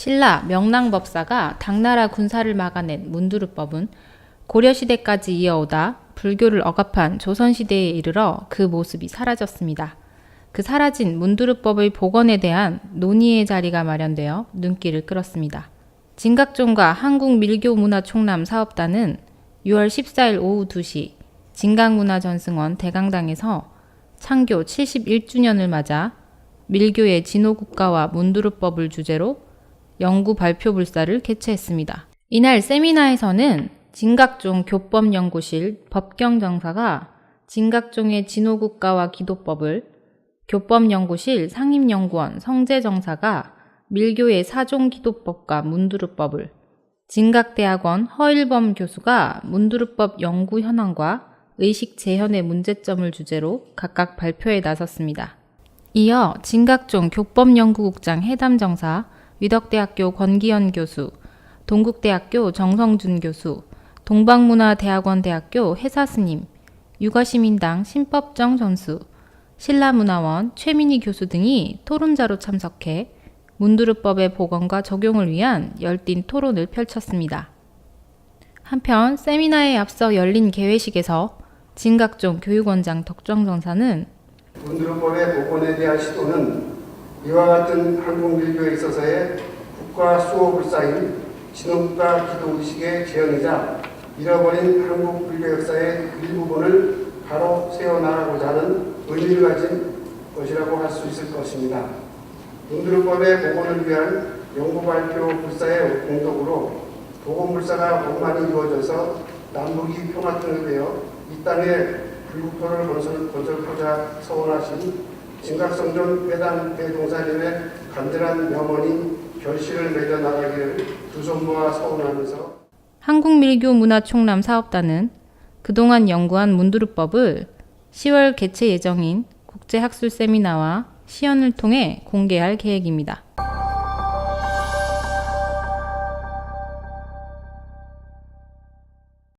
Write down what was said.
신라 명랑법사가 당나라 군사를 막아낸 문두루법은 고려시대까지 이어오다 불교를 억압한 조선시대에 이르러 그 모습이 사라졌습니다. 그 사라진 문두루법의 복원에 대한 논의의 자리가 마련되어 눈길을 끌었습니다. 진각종과 한국밀교문화총람 사업단은 6월 14일 오후 2시 진강문화전승원 대강당에서 창교 71주년을 맞아 밀교의 진호국가와 문두루법을 주제로 연구 발표 불사를 개최했습니다. 이날 세미나에서는 진각종 교법 연구실 법경 정사가 진각종의 진호국가와 기도법을 교법 연구실 상임연구원 성재 정사가 밀교의 사종 기도법과 문두루법을 진각대학원 허일범 교수가 문두루법 연구 현황과 의식 재현의 문제점을 주제로 각각 발표에 나섰습니다. 이어 진각종 교법연구국장 해담 정사, 위덕대학교 권기현 교수, 동국대학교 정성준 교수, 동방문화대학원 대학교 해사스님, 육아시민당 신법정 전수, 신라문화원 최민희 교수 등이 토론자로 참석해 문두루법의 복원과 적용을 위한 열띤 토론을 펼쳤습니다. 한편 세미나에 앞서 열린 개회식에서 진각종 교육원장 덕정정사는 문두루법의 복원에 대한 시도는 이와 같은 한국밀교에 있어서의 국가 수호 불사인 진흥국가 기도의식의 재현이자 잃어버린 한국밀교 역사의 일부분을 바로 세워나가고자 하는 의미를 가진 것이라고 할 수 있을 것입니다. 문두루법의 복원을 위한 연구 발표 불사의 공덕으로 복원 불사가 원만히 이루어져서 남북이 평화통일되어 이 땅에 불국토를 건설, 건설하자 서원하신 진각성전 회당 대동사님의 간절한 명언이 결실을 맺어 나가기를 두 손 모아 서원하면서 한국밀교문화총람 사업단은 그동안 연구한 문두루법을 10월 개최 예정인 국제학술 세미나와 시연을 통해 공개할 계획입니다.